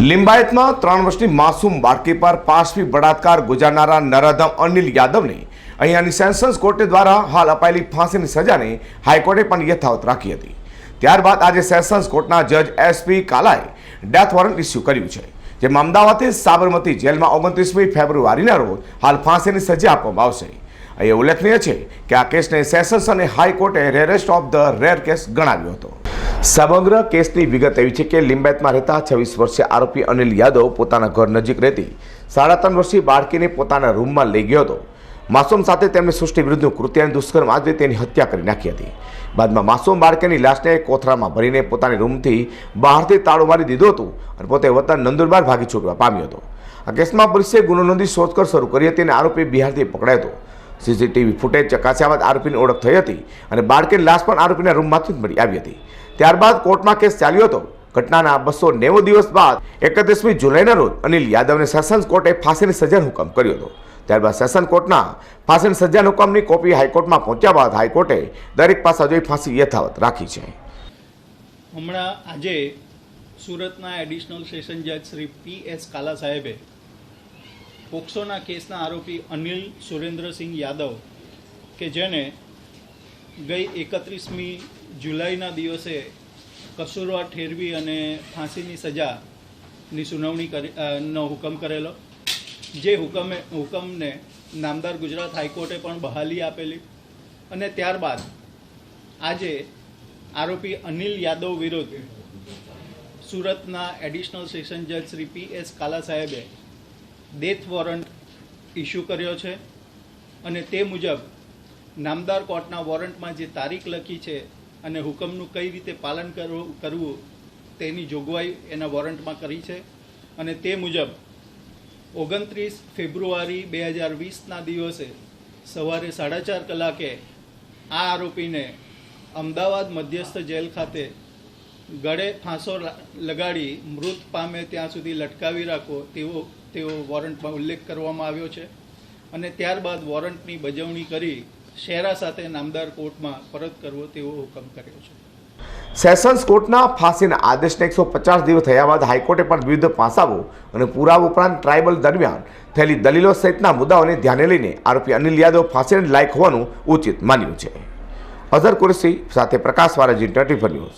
લિંબાયતમાં ત્રણ વર્ષની માસૂમ બાળકી પર પાશવી બળાત્કાર ગુજારનારા નરાધમ અનિલ યાદવને અહીંયાની સેન્સન્સ કોર્ટ દ્વારા હાલ અપાયેલી ફાંસીની સજાને હાઈકોર્ટે પણ યથાવત રાખી હતી. ત્યારબાદ આજે સેશન્સ કોર્ટના જજ એસપી કાલાએ ડેથ વોરંટ ઇસ્યુ કર્યું છે, જેમાં અમદાવાદથી સાબરમતી જેલમાં ઓગણત્રીસમી ફેબ્રુઆરીના રોજ હાલ ફાંસીની સજા આપવામાં આવશે. અહીં ઉલ્લેખનીય છે કે આ કેસને સેશન્સ અને હાઈકોર્ટે rarest of the rare case ગણાવ્યો હતો. સમગ્ર કેસની વિગત એવી છે કે લિંબાયતમાં રહેતા છવ્વીસ વર્ષીય આરોપી અનિલ યાદવ પોતાના ઘર નજીક રહેતી સાડા ત્રણ વર્ષીય બાળકીને પોતાના રૂમમાં લઈ ગયો હતો. માસૂમ સાથે તેમણે સૃષ્ટિ વિરુદ્ધનું કૃત્ય અને દુષ્કર્મ આજે તેની હત્યા કરી નાખી હતી. બાદમાં માસૂમ બાળકીની લાશને કોથળામાં ભરીને પોતાની રૂમથી બહારથી તાળું મારી દીધું હતું અને પોતે વતન નંદુરબાર ભાગી છૂટવા પામ્યો હતો. આ કેસમાં પોલીસે ગુનો નોંધી શોધખોળ શરૂ કરી હતી અને આરોપી બિહારથી પકડાયો હતો. સીસીટીવી ફૂટેજ ચકાસ્યા બાદ આરોપીની ઓળખ થઈ હતી અને બાળકીની લાશ પણ આરોપીના રૂમમાંથી જ મળી આવી હતી. ત્યારબાદ કોર્ટમાં કેસ ચાલ્યો હતો. ઘટનાના બસો નેવું દિવસ બાદ એકત્રીસમી જુલાઈના રોજ અનિલ યાદવને સેશન્સ કોર્ટે ફાંસીની સજાનો હુકમ કર્યો હતો. ત્યારબાદ સેશન કોર્ટના ફાંસીની સજાના હુકમની કોપી હાઈકોર્ટમાં પહોંચ્યા બાદ હાઈકોર્ટે દરેક પાસા જોઈ ફાંસી યથાવત રાખી છે. હમણાં આજે સુરતના એડિશનલ સેશન જજ શ્રી પી એસ કાલા સાહેબે પોક્સોના કેસના આરોપી અનિલ સુરેન્દ્રસિંહ યાદવ કે જેને ગઈ એકત્રીસમી જુલાઈના દિવસે કસૂરવાર ઠેરવી અને ફાંસીની સજાની સુનાવણી કરી નો હુકમ કરેલો. જે હુકમે, હુકમને નામદાર ગુજરાત હાઈકોર્ટે પણ બહાલી આપેલી અને ત્યારબાદ આજે આરોપી અનિલ યાદવ વિરુદ્ધ સુરતના એડિશનલ સેશન જજ શ્રી પી એસ કાલા સાહેબે ડેથ વોરંટ ઇસ્યુ કર્યો છે અને તે મુજબ નામદાર કોર્ટના વોરંટમાં જે તારીખ લખી છે અને હુકમનું કઈ રીતે પાલન કરવું કરવું, તેની જોગવાઈ એના વોરંટમાં કરી છે. અને તે મુજબ ઓગણત્રીસ ફેબ્રુઆરી બે હજાર વીસના દિવસે સવારે સાડા ચાર કલાકે આ આરોપીને અમદાવાદ મધ્યસ્થ જેલ ખાતે ગળે ફાંસો લગાડી મૃત પામે ત્યાં સુધી લટકાવી રાખો તેવો તેવો વોરંટમાં ઉલ્લેખ કરવામાં આવ્યો છે. અને ત્યારબાદ વોરંટની બજવણી કરી શેરા સાથે નામદાર કોર્ટમાં પરત કરવો તેવો હુકમ કર્યો છે. સેશન્સ કોર્ટના ફાંસીના આદેશને એકસો પચાસ દિવસ થયા બાદ હાઈકોર્ટે પણ વિવિધ પાસાઓ અને પુરાવા ઉપરાંત ટ્રાયબલ દરમિયાન થયેલી દલીલો સહિતના મુદ્દાઓને ધ્યાને લઈને આરોપી અનિલ યાદવ ફાંસીને લાયક હોવાનું ઉચિત માન્યું છે. અઝર કુરસી સાથે પ્રકાશ વારાજી, ટ્વેન્ટી ન્યૂઝ.